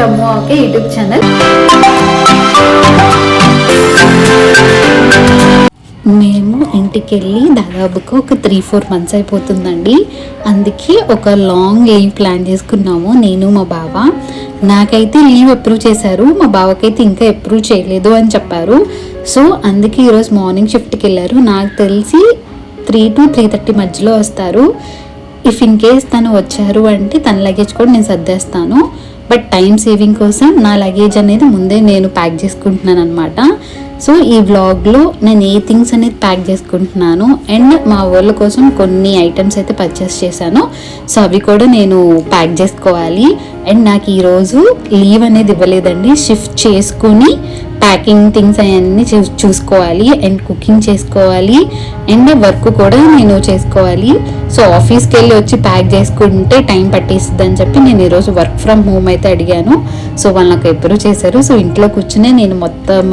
టమ్ము okay YouTube channel. మేము ఇంటికి వెళ్ళి దాదాపుగా ఒక త్రీ ఫోర్ మంత్స్ అయిపోతుందండి. అందుకే ఒక లాంగ్ లీవ్ ప్లాన్ చేసుకున్నాము నేను మా బావ. నాకైతే లీవ్ అప్రూవ్ చేశారు మా బావకైతే ఇంకా అప్రూవ్ చేయలేదు అని చెప్పారు. సో అందుకే ఈరోజు మార్నింగ్ షిఫ్ట్కి వెళ్ళారు. నాకు తెలిసి త్రీ టు త్రీ థర్టీ మధ్యలో వస్తారు. ఇఫ్ ఇన్ కేస్ తను వచ్చారు అంటే తన లగేజ్ కూడా నేను సర్దేస్తాను. బట్ టైం సేవింగ్ కోసం నా లగేజ్ అనేది ముందే నేను ప్యాక్ చేసుకుంటున్నాను అనమాట సో ఈ వ్లాగ్లో నేను ఏ థింగ్స్ అనేది ప్యాక్ చేసుకుంటున్నాను అండ్ మా వాళ్ళ కోసం కొన్ని ఐటమ్స్ అయితే పర్చేస్ చేశాను. సో అవి కూడా నేను ప్యాక్ చేసుకోవాలి. అండ్ నాకు ఈరోజు లీవ్ అనేది ఇవ్వలేదండి. షిఫ్ట్ చేసుకుని ప్యాకింగ్ థింగ్స్ అవన్నీ చూ చూసుకోవాలి అండ్ కుకింగ్ చేసుకోవాలి అండ్ వర్క్ కూడా నేను చేసుకోవాలి. సో ఆఫీస్కి వెళ్ళి వచ్చి ప్యాక్ చేసుకుంటే టైం పట్టేస్తుంది అని చెప్పి నేను ఈరోజు వర్క్ ఫ్రమ్ హోమ్ అయితే అడిగాను. సో వాళ్ళు నాకు ఎప్పుడు చేశారు. సో ఇంట్లో కూర్చునే నేను మొత్తం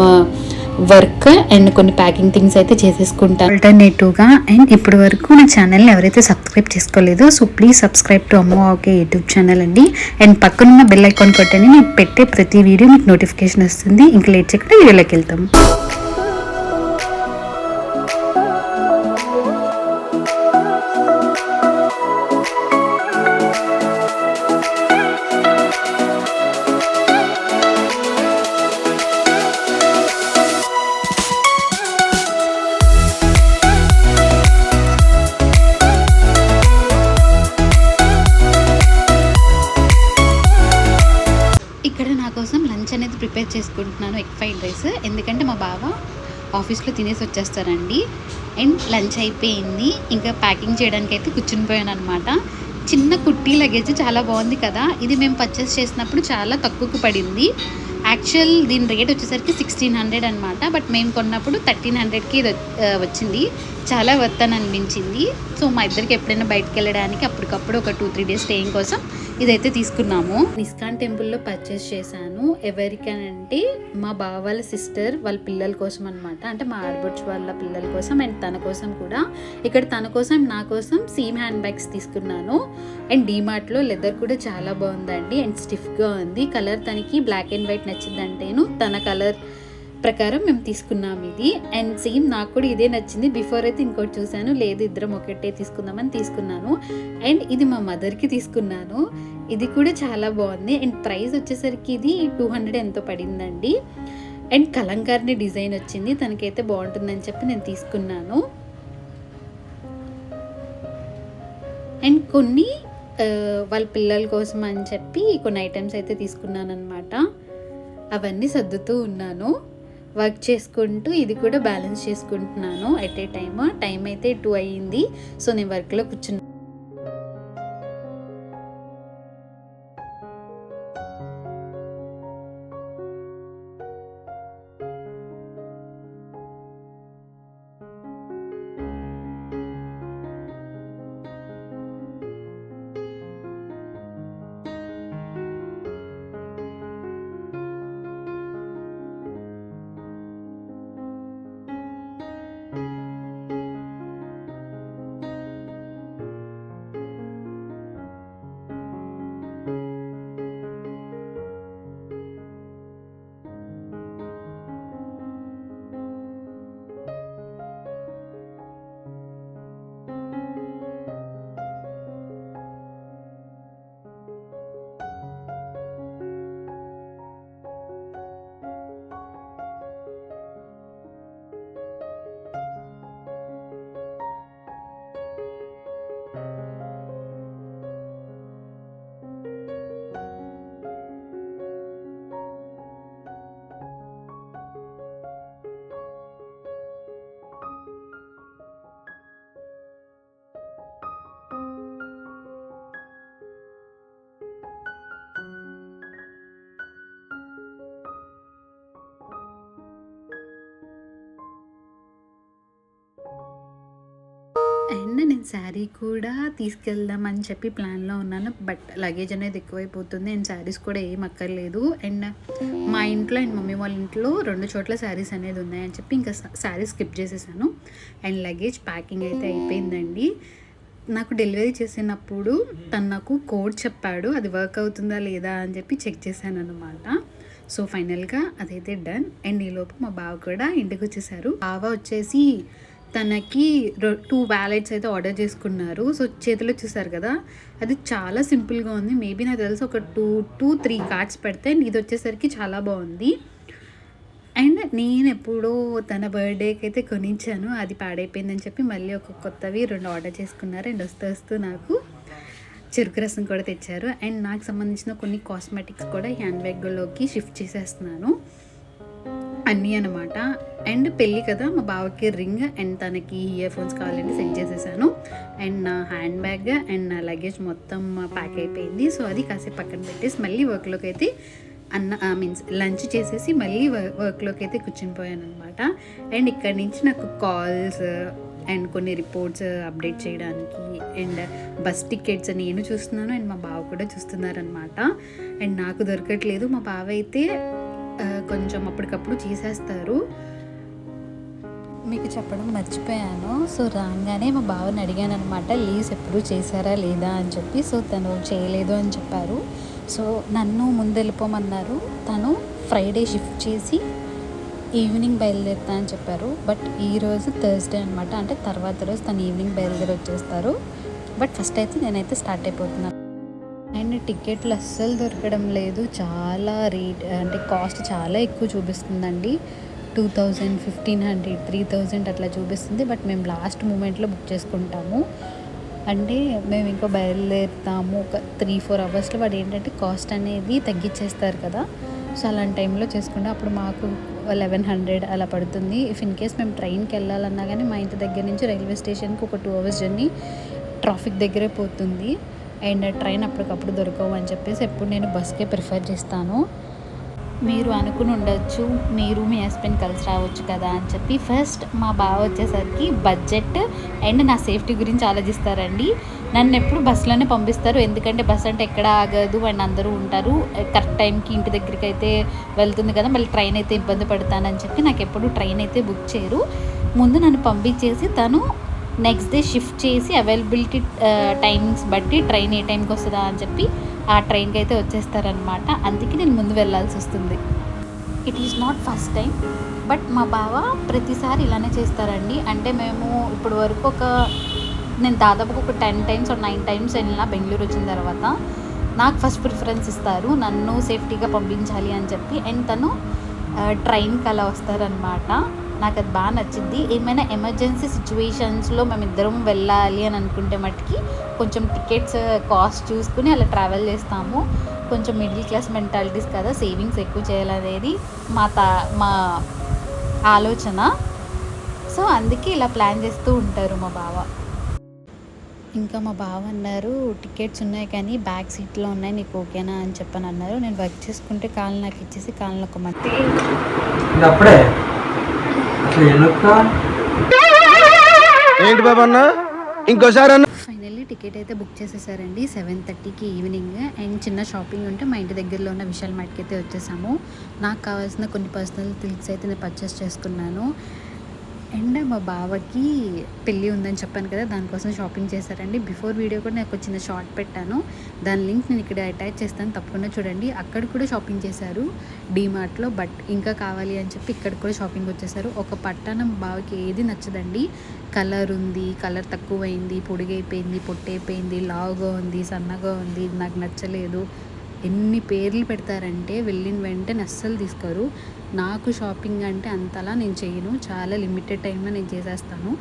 వర్క్ అండ్ కొన్ని ప్యాకింగ్ థింగ్స్ అయితే చేసేసుకుంటాను ఆల్టర్నేటివ్గా అండ్ ఇప్పటి వరకు నా ఛానల్ని ఎవరైతే సబ్స్క్రైబ్ చేసుకోలేదో సో ప్లీజ్ సబ్స్క్రైబ్ టు అమ్మో ఓకే యూట్యూబ్ ఛానల్ అండి. అండ్ పక్కనున్న బెల్ ఐకాన్ కొట్టండి నేను పెట్టే ప్రతి వీడియో మీకు నోటిఫికేషన్ వస్తుంది. ఇంకా లేట్ చేయకుండా వీడియోలోకి వెళ్తాం. చేసుకుంటున్నాను ఎగ్ ఫ్రైడ్ రైస్. ఎందుకంటే మా బావ ఆఫీస్లో తినేసి వచ్చేస్తారండి. అండ్ లంచ్ అయిపోయింది. ఇంకా ప్యాకింగ్ చేయడానికి అయితే కూర్చుని పోయాను అనమాట చిన్న కుట్టి లగేజ్ చాలా బాగుంది కదా. ఇది మేము పర్చేస్ చేసినప్పుడు చాలా తక్కువకు పడింది. యాక్చువల్ దీని రేట్ వచ్చేసరికి సిక్స్టీన్ హండ్రెడ్ అనమాట బట్ మేము కొన్నప్పుడు థర్టీన్ హండ్రెడ్కి ఇది వచ్చింది. చాలా వర్త్ అని అనిపించింది. సో మా ఇద్దరికి ఎప్పుడైనా బయటకు వెళ్ళడానికి అప్పటికప్పుడు ఒక టూ త్రీ డేస్ స్టేయింగ్ కోసం ఇదైతే తీసుకున్నాము. ఇస్కాన్ టెంపుల్లో పర్చేస్ చేశాను. ఎవరికనంటే మా బావ వాళ్ళ సిస్టర్ వాళ్ళ పిల్లల కోసం అనమాట అంటే మా ఆడబొచ్చు వాళ్ళ పిల్లల కోసం అండ్ తన కోసం కూడా. ఇక్కడ తన కోసం నా కోసం సేమ్ హ్యాండ్ బ్యాగ్స్ తీసుకున్నాను. అండ్ డీమార్ట్లో లెదర్ కూడా చాలా బాగుందండి. అండ్ స్టిఫ్గా ఉంది. కలర్ తనకి బ్లాక్ అండ్ వైట్ నచ్చిందంటేను తన కలర్ ప్రకారం మేము తీసుకున్నాం ఇది. అండ్ సేమ్ నాకు కూడా ఇదే నచ్చింది. బిఫోర్ అయితే ఇంకోటి చూశాను. లేదు ఇద్దరం ఒకటే తీసుకుందామని తీసుకున్నాను. అండ్ ఇది మా మదర్కి తీసుకున్నాను. ఇది కూడా చాలా బాగుంది. అండ్ ప్రైస్ వచ్చేసరికి ఇది టూ హండ్రెడ్ ఎంతో పడిందండి. అండ్ కలంకారిని డిజైన్ వచ్చింది. తనకైతే బాగుంటుందని చెప్పి నేను తీసుకున్నాను. అండ్ కొన్ని వాళ్ళ పిల్లల కోసం అని చెప్పి కొన్ని ఐటమ్స్ అయితే తీసుకున్నాను అనమాట అవన్నీ సర్దుతూ ఉన్నాను. వర్క్ చేసుకుంటూ ఇది కూడా బ్యాలెన్స్ చేసుకుంటున్నాను. ఎట్ ఏ టైమ్ టైం అయితే టూ అయ్యింది. సో నేను వర్క్లో కూర్చున్నాను అండ్ నేను శారీ కూడా తీసుకెళ్దామని చెప్పి ప్లాన్లో ఉన్నాను. బట్ లగేజ్ అనేది ఎక్కువైపోతుంది. అండ్ శారీస్ కూడా ఏం అక్కర్లేదు. అండ్ మా ఇంట్లో అండ్ మమ్మీ వాళ్ళ ఇంట్లో రెండు చోట్ల శారీస్ అనేది ఉన్నాయని చెప్పి ఇంకా శారీ స్కిప్ చేసేసాను. అండ్ లగేజ్ ప్యాకింగ్ అయితే అయిపోయిందండి. నాకు డెలివరీ చేసినప్పుడు తను నాకు కోడ్ చెప్పాడు అది వర్క్ అవుతుందా లేదా అని చెప్పి చెక్ చేశాను అనమాట సో ఫైనల్గా అదైతే డన్. అండ్ ఈలోపు మా బావ కూడా ఇంటికి వచ్చేసారు. బావ వచ్చేసి తనకి టూ వ్యాలెట్స్ అయితే ఆర్డర్ చేసుకున్నారు. సో చేతిలో చూసారు కదా? అది చాలా సింపుల్గా ఉంది. మేబీ నాకు తెలిసి ఒక టూ టూ త్రీ కార్డ్స్ పెడితే ఇది వచ్చేసరికి చాలా బాగుంది. అండ్ నేను ఎప్పుడో తన బర్త్డేకి అయితే కొనిచ్చాను. అది పాడైపోయిందని చెప్పి మళ్ళీ ఒక కొత్తవి రెండు ఆర్డర్ చేసుకున్నారు. అండ్ వస్తూ వస్తూ నాకు చెరుకు రసం కూడా తెచ్చారు. అండ్ నాకు సంబంధించిన కొన్ని కాస్మెటిక్స్ కూడా హ్యాండ్ బ్యాగ్లోకి షిఫ్ట్ చేసేస్తున్నాను. అన్నీ అనమాట అండ్ పెళ్ళి కదా మా బావకి రింగ్ అండ్ తనకి ఇయర్ ఫోన్స్ కావాలంటే సెండ్ చేసేసాను. అండ్ నా హ్యాండ్ బ్యాగ్ అండ్ నా లగేజ్ మొత్తం ప్యాక్ అయిపోయింది. సో అది కాసేపు పక్కన పెట్టేసి మళ్ళీ వర్క్లోకి అయితే అన్న మీన్స్ లంచ్ చేసేసి మళ్ళీ వర్క్లోకి అయితే కూర్చునిపోయాను అనమాట అండ్ ఇక్కడి నుంచి నాకు కాల్స్ అండ్ కొన్ని రిపోర్ట్స్ అప్డేట్ చేయడానికి అండ్ బస్ టికెట్స్ నేను చూస్తున్నాను అండ్ మా బావ కూడా చూస్తున్నారనమాట అండ్ నాకు దొరకట్లేదు. మా బావ అయితే కొంచెం అప్పటికప్పుడు చేసేస్తారు. మీకు చెప్పడం మర్చిపోయాను. సో రాగానే మా బావని అడిగాను అనమాట లీవ్స్ ఎప్పుడు చేశారా లేదా? అని చెప్పి. సో తను చేయలేదు అని చెప్పారు. సో నన్ను ముందు వెళ్ళిపోమన్నారు తను ఫ్రైడే షిఫ్ట్ చేసి ఈవినింగ్ బయలుదేరుతా అని చెప్పారు. బట్ ఈరోజు థర్స్డే అనమాట అంటే తర్వాత రోజు తను ఈవినింగ్ బయలుదేరి వచ్చేస్తారు. బట్ ఫస్ట్ అయితే నేనైతే స్టార్ట్ అయిపోతున్నాను అండ్ టికెట్లు అస్సలు దొరకడం లేదు. చాలా రేట్ అంటే కాస్ట్ చాలా ఎక్కువ చూపిస్తుందండి. Two thousand fifteen hundred three thousand అట్లా చూపిస్తుంది. బట్ మేము లాస్ట్ మూమెంట్లో బుక్ చేసుకుంటాము. అంటే మేము ఇంకా బయలుదేరుతాము ఒక త్రీ ఫోర్ అవర్స్లో. వాడు ఏంటంటే కాస్ట్ అనేది తగ్గించేస్తారు కదా. సో అలాంటి టైంలో చేసుకుంటే అప్పుడు మాకు లెవెన్ హండ్రెడ్ అలా పడుతుంది. ఇఫ్ ఇన్ కేస్ మేము ట్రైన్కి వెళ్ళాలన్నా కానీ మా ఇంటి దగ్గర నుంచి రైల్వే స్టేషన్కి ఒక టూ అవర్స్ జర్నీ ట్రాఫిక్ దగ్గరే పోతుంది. అండ్ ట్రైన్ అప్పటికప్పుడు దొరకవు అని చెప్పేసి ఎప్పుడు నేను బస్కే ప్రిఫర్ చేస్తాను. మీరు అనుకుని ఉండొచ్చు మీరు మీ హస్బెండ్ కలిసి రావచ్చు కదా అని చెప్పి ఫస్ట్ మా బావ వచ్చేసరికి బడ్జెట్ అండ్ నా సేఫ్టీ గురించి ఆలోచిస్తారండి. నన్ను ఎప్పుడు బస్సులోనే పంపిస్తారు. ఎందుకంటే బస్ అంటే ఎక్కడ ఆగదు అండ్ అందరూ ఉంటారు. కరెక్ట్ టైంకి ఇంటి దగ్గరికి అయితే వెళ్తుంది కదా మళ్ళీ ట్రైన్ అయితే ఇబ్బంది పడతానని చెప్పి నాకు ఎప్పుడు ట్రైన్ అయితే బుక్ చేయరు. ముందు నన్ను పంపించేసి తను నెక్స్ట్ డే షిఫ్ట్ చేసి అవైలబిలిటీ టైమింగ్స్ uh, బట్టి ట్రైన్ ఏ టైంకి వస్తుందా అని చెప్పి ఆ ట్రైన్కి అయితే వచ్చేస్తారనమాట అందుకే నేను ముందు వెళ్ళాల్సి వస్తుంది. It is not first time but మా బావ ప్రతిసారి ఇలానే చేస్తారండి. అంటే మేము ఇప్పుడు వరకు ఒక నేను దాదాపు ఒక టెన్ టైమ్స్ ఒక నైన్ టైమ్స్ వెళ్ళినా బెంగళూరు వచ్చిన తర్వాత. నాకు ఫస్ట్ ప్రిఫరెన్స్ ఇస్తారు నన్ను సేఫ్టీగా పంపించాలి అని చెప్పి. అండ్ తను uh, ట్రైన్కి అలా వస్తారనమాట నాకు అది బాగా నచ్చింది. ఏమైనా ఎమర్జెన్సీ సిచ్యువేషన్స్లో మేమిద్దరం వెళ్ళాలి అని అనుకుంటే మట్టుకి కొంచెం టికెట్స్ కాస్ట్ చూసుకుని అలా ట్రావెల్ చేస్తాము. కొంచెం మిడిల్ క్లాస్ మెంటాలిటీస్ కదా సేవింగ్స్ ఎక్కువ చేయాలనేది మా తా మా ఆలోచన. సో అందుకే ఇలా ప్లాన్ చేస్తూ ఉంటారు మా బావ. ఇంకా మా బావ అన్నారు టికెట్స్ ఉన్నాయి కానీ బ్యాక్ సీట్లో ఉన్నాయి నీకు ఓకేనా అని చెప్పని అన్నారు. నేను వర్క్ చేసుకుంటే కాళ్ళు నాకు ఇచ్చేసి కాళ్ళు ఒక మట్టి ఏంటి ఇంకోసారి అన్న. ఫైనల్లీ టికెట్ అయితే బుక్ చేసేసారండి. సెవెన్ థర్టీకి ఈవినింగ్. అండ్ చిన్న షాపింగ్ ఉంటే మా ఇంటి దగ్గరలో ఉన్న విశాల్ మార్ట్కి అయితే వచ్చేసాము. నాకు కావాల్సిన కొన్ని పర్సనల్ థింగ్స్ అయితే నేను పర్చేస్ చేసుకున్నాను. అండ్ మా బావకి పెళ్ళి ఉందని చెప్పాను కదా దానికోసం షాపింగ్ చేశారండి. బిఫోర్ వీడియో కూడా నాకు చిన్న షార్ట్ పెట్టాను. దాని లింక్ నేను ఇక్కడ అటాచ్ చేస్తాను తప్పకుండా చూడండి. అక్కడ కూడా షాపింగ్ చేశారు డీమార్ట్లో బట్ ఇంకా కావాలి అని చెప్పి ఇక్కడ కూడా షాపింగ్ వచ్చేసారు. ఒక పట్టణం బావకి ఏది నచ్చదండి. కలర్ ఉంది కలర్ తక్కువైంది పొడిగైపోయింది పొట్టైపోయింది లావుగా ఉంది సన్నగా ఉంది ఇది నాకు నచ్చలేదు. ఎన్ని పేర్లు పెడతారంటే వెళ్ళిన వెంటనే అస్సలు తీసుకోరు. నాకు షాపింగ్ అంటే అంతలా నేను చేయను. చాలా లిమిటెడ్ టైంలో నేను చేసేస్తాను.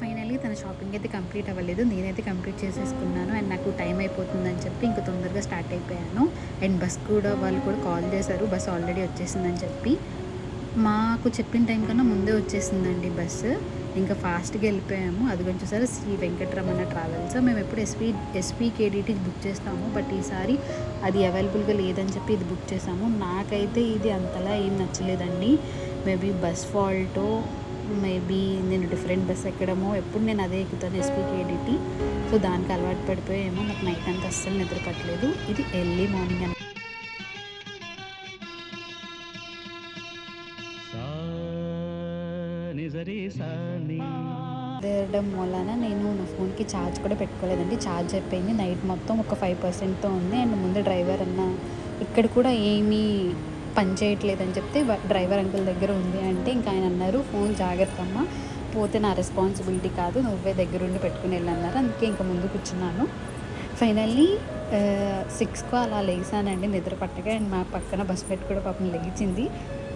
ఫైనల్లీ తన షాపింగ్ అయితే కంప్లీట్ అవ్వలేదు. నేనైతే కంప్లీట్ చేసేసుకున్నాను. అండ్ నాకు టైం అయిపోతుందని చెప్పి ఇంక తొందరగా స్టార్ట్ అయిపోయాను. అండ్ బస్ కూడా వాళ్ళు కూడా కాల్ చేశారు. బస్ ఆల్రెడీ వచ్చేసిందని చెప్పి. మాకు చెప్పిన టైం కన్నా ముందే వచ్చేసిందండి బస్సు. ఇంకా ఫాస్ట్గా వెళ్ళిపోయాము. అది కొంచెం సార్ శ్రీ వెంకటరమణ ట్రావెల్స్. మేము ఎప్పుడు ఎస్పీ ఎస్పీకేడిటీ బుక్ చేస్తాము. బట్ ఈసారి అది అవైలబుల్గా లేదని చెప్పి ఇది బుక్ చేసాము. నాకైతే ఇది అంతలా ఏం నచ్చలేదండి. మేబీ బస్ ఫాల్టో మేబీ నేను డిఫరెంట్ బస్ ఎక్కడమో ఎప్పుడు నేను అదే ఎక్కుతాను ఎస్పీకేడిటీ సో దానికి అలవాటు పడిపోయేమో. నాకు నైట్ అంతా అస్సలు నిద్ర పట్టలేదు. ఇది ఎర్లీ మార్నింగ్ అని నిజరి వలన నేను నా ఫోన్కి ఛార్జ్ కూడా పెట్టుకోలేదండి. ఛార్జ్ అయిపోయింది. నైట్ మొత్తం ఒక ఫైవ్ పర్సెంట్తో ఉంది. అండ్ ముందు డ్రైవర్ అన్న ఇక్కడ కూడా ఏమీ పని చేయట్లేదని చెప్తే డ్రైవర్ అంకుల్ దగ్గర ఉంది అంటే ఇంకా ఆయన అన్నారు ఫోన్ జాగ్రత్త అమ్మ పోతే నా రెస్పాన్సిబిలిటీ కాదు. నువ్వే దగ్గరుండి పెట్టుకుని వెళ్ళన్నారు. అందుకే ఇంకా ముందు కూర్చున్నాను. ఫైనల్లీ సిక్స్కు అలా లేసానండి నిద్ర పట్టగా అండ్ మా పక్కన బస్ పెట్టి కూడా పాపం లేచింది.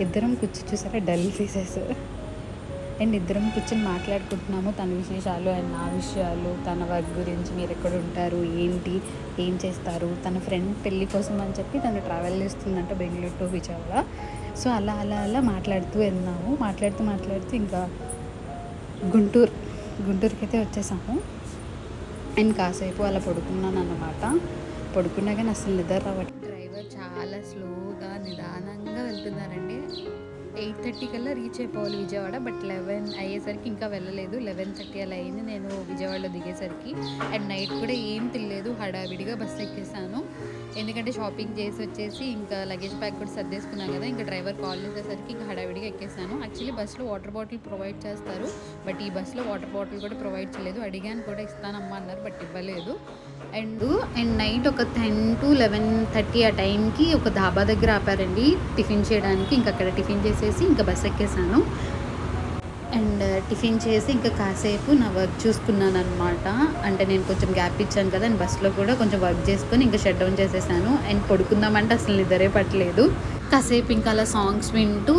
ఇద్దరం కూర్చో చూసారా? Dull faces. అండ్ ఇద్దరం కూర్చొని మాట్లాడుకుంటున్నాము తన విశేషాలు అండ్ నా విషయాలు తన వర్క్ గురించి మీరు ఎక్కడ ఉంటారు ఏంటి ఏం చేస్తారు తన ఫ్రెండ్ పెళ్ళి కోసం అని చెప్పి తను ట్రావెల్ చేస్తుందంట బెంగళూరు టు విజయవాడ. సో అలా అలా అలా మాట్లాడుతూ వెళ్ళినాము. మాట్లాడుతూ మాట్లాడుతూ ఇంకా గుంటూరు గుంటూరుకి అయితే వచ్చేసాము. అండ్ కాసేపు అలా పడుకున్నాను అన్నమాట. పడుకున్నా కానీ అసలు నిద్ర రావట్లేదు డ్రైవర్ చాలా స్లోగా నిదానంగా వెళ్తున్నారండి. ఎయిట్ థర్టీ కల్లా రీచ్ అయిపోవాలి విజయవాడ బట్ లెవెన్ అయ్యేసరికి ఇంకా వెళ్ళలేదు. లెవెన్ థర్టీ అలా అయింది. నేను విజయవాడలో దిగేసరికి అండ్ నైట్ కూడా ఏం తినలేదు. హడావిడిగా బస్సు ఎక్కేసాను. ఎందుకంటే షాపింగ్ చేసి వచ్చేసి ఇంకా లగేజ్ ప్యాక్ కూడా సర్దేసుకున్నాను కదా ఇంకా డ్రైవర్ కాల్ చేసేసరికి ఇంకా హడావిడిగా ఎక్కేసాను. యాక్చువల్లీ బస్సులో వాటర్ బాటిల్ ప్రొవైడ్ చేస్తారు బట్ ఈ బస్సులో వాటర్ బాటిల్ కూడా ప్రొవైడ్ చేయలేదు. అడిగాను కూడా ఇస్తానమ్మా అన్నారు బట్ ఇవ్వలేదు. అండ్ అండ్ నైట్ ఒక టెన్ టు లెవెన్ థర్టీ ఆ టైంకి ఒక ధాబా దగ్గర ఆపారండి. టిఫిన్ చేయడానికి ఇంకా అక్కడ టిఫిన్ చేసేసి ఇంకా బస్ ఎక్కేసాను. అండ్ టిఫిన్ చేసి ఇంకా కాసేపు నా వర్క్ చూసుకున్నాను అనమాట అంటే నేను కొంచెం గ్యాప్ ఇచ్చాను కదా అండ్ బస్సులో కూడా కొంచెం వర్క్ చేసుకొని ఇంకా షట్ డౌన్ చేసేసాను. అండ్ పడుకుందామంటే అసలు నిద్రే పట్టలేదు. కాసేపు ఇంకా అలా సాంగ్స్ వింటూ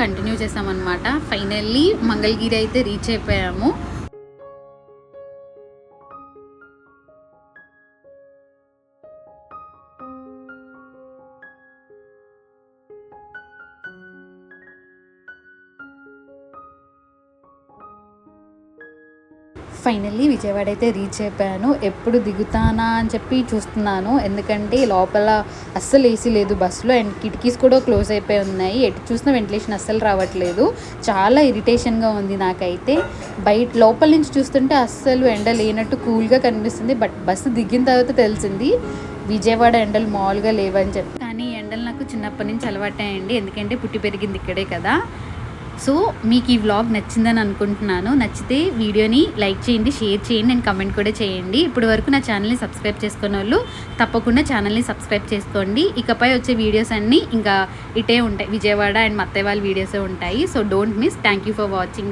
కంటిన్యూ చేసామన్నమాట. ఫైనల్లీ మంగళగిరి అయితే రీచ్ అయిపోయాము. ఫైనల్లీ విజయవాడ అయితే రీచ్ అయిపోయాను. ఎప్పుడు దిగుతానా అని చెప్పి చూస్తున్నాను. ఎందుకంటే లోపల అస్సలు ఏసీ లేదు బస్సులో అండ్ కిటికీస్ కూడా క్లోజ్ అయిపోయి ఉన్నాయి. ఎటు చూసినా వెంటిలేషన్ అస్సలు రావట్లేదు. చాలా ఇరిటేషన్గా ఉంది నాకైతే. బయట లోపల నుంచి చూస్తుంటే అస్సలు ఎండ లేనట్టు కూల్గా కనిపిస్తుంది. బట్ బస్సు దిగిన తర్వాత తెలిసింది విజయవాడ ఎండలు మామూలుగా లేవని చెప్పి. కానీ ఎండలు నాకు చిన్నప్పటి నుంచి అలవాటాయండి ఎందుకంటే పుట్టి పెరిగింది ఇక్కడే కదా. సో మీకు ఈ వ్లాగ్ నచ్చిందని అనుకుంటున్నాను. నచ్చితే వీడియోని లైక్ చేయండి షేర్ చేయండి అండ్ కమెంట్ కూడా చేయండి. ఇప్పటి వరకు నా ఛానల్ని సబ్స్క్రైబ్ చేసుకున్న వాళ్ళు తప్పకుండా ఛానల్ని సబ్స్క్రైబ్ చేసుకోండి. ఇకపై వచ్చే వీడియోస్ అన్నీ ఇంకా ఇటే ఉంటాయి. విజయవాడ అండ్ మత్తయ్య వాళ్ళ వీడియోసే ఉంటాయి. So don't miss thank you for watching